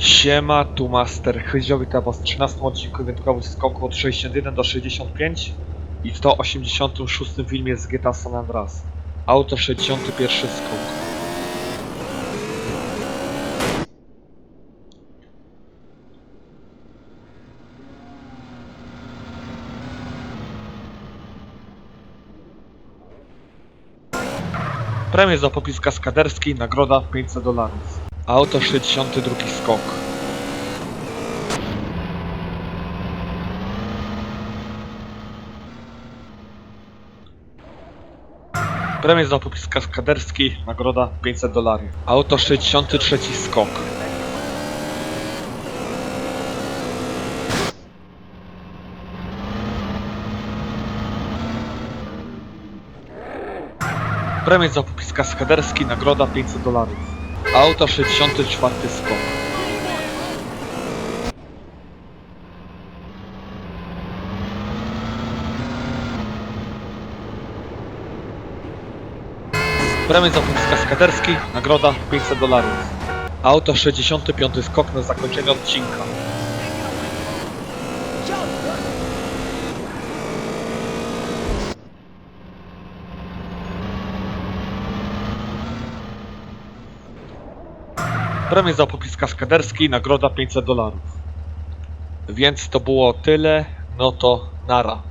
Siema, tu Master Chyziowy, to was w 13 odcinku wyjątkowym skoku od 61 do 65 i w 186 filmie z GTA San Andreas. Auto 61 skok. Premię za popis kaskaderski, nagroda 500 dolarów. Auto 62 skok. Premię za popis kaskaderski, nagroda 500 dolarów. Auto 63 skok. Premię za popis kaskaderski, nagroda 500 dolarów. Auto 64 skok. Premię za popis kaskaderski, nagroda 500 dolarów. Auto 65 skok na zakończenie odcinka. Premię za popis kaskaderski, nagroda 500 dolarów. Więc to było tyle, no to nara.